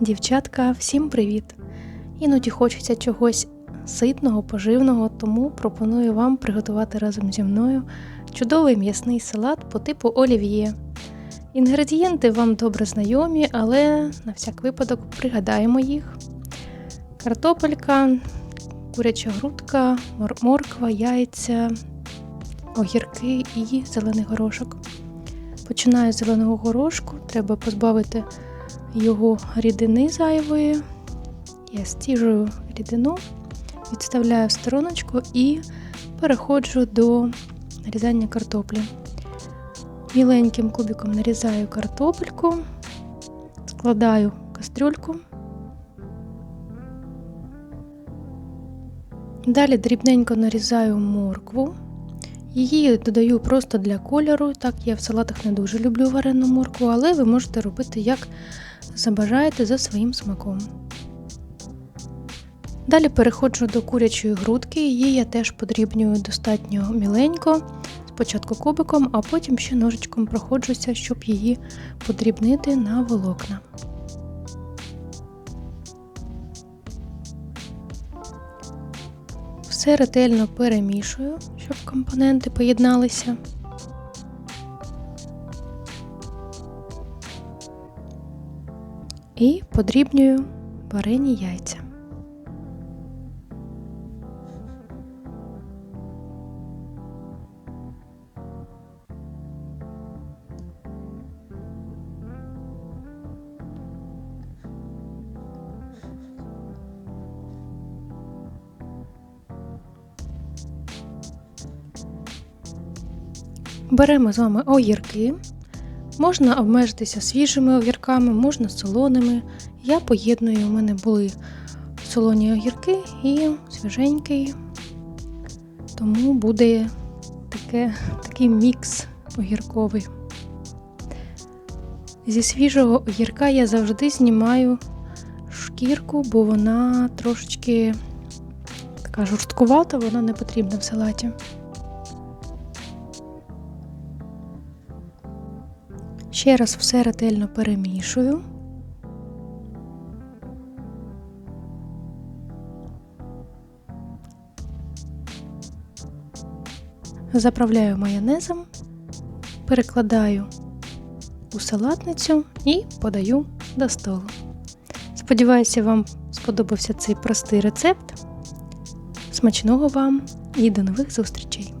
Дівчатка, всім привіт! Іноді хочеться чогось ситного, поживного, тому пропоную вам приготувати разом зі мною чудовий м'ясний салат по типу олів'є. Інгредієнти вам добре знайомі, але на всяк випадок пригадаємо їх: картопелька, куряча грудка, мор- морква, яйця, огірки і зелений горошок. Починаю з зеленого горошку, треба позбавити його рідини зайвої. Я стіжую рідину, відставляю в стороночку і переходжу до нарізання картоплі. Міленьким кубиком нарізаю картопельку, складаю кастрюльку. Далі дрібненько нарізаю моркву. Її додаю просто для кольору, так я в салатах не дуже люблю варену моркву, але ви можете робити як забажаєте за своїм смаком. Далі переходжу до курячої грудки, її я теж подрібнюю достатньо міленько, спочатку кубиком, а потім ще ножичком проходжуся, щоб її подрібнити на волокна. Все ретельно перемішую, щоб компоненти поєдналися. І подрібнюю варені яйця. Беремо з вами огірки. Можна обмежитися свіжими огірками, можна солоними. Я поєдную, у мене були солоні огірки і свіженький, тому буде таке, такий мікс огірковий. Зі свіжого огірка я завжди знімаю шкірку, бо вона трошечки така жорсткувата, вона не потрібна в салаті. Ще раз все ретельно перемішую. Заправляю майонезом, перекладаю у салатницю і подаю до столу. Сподіваюся, вам сподобався цей простий рецепт. Смачного вам і до нових зустрічей!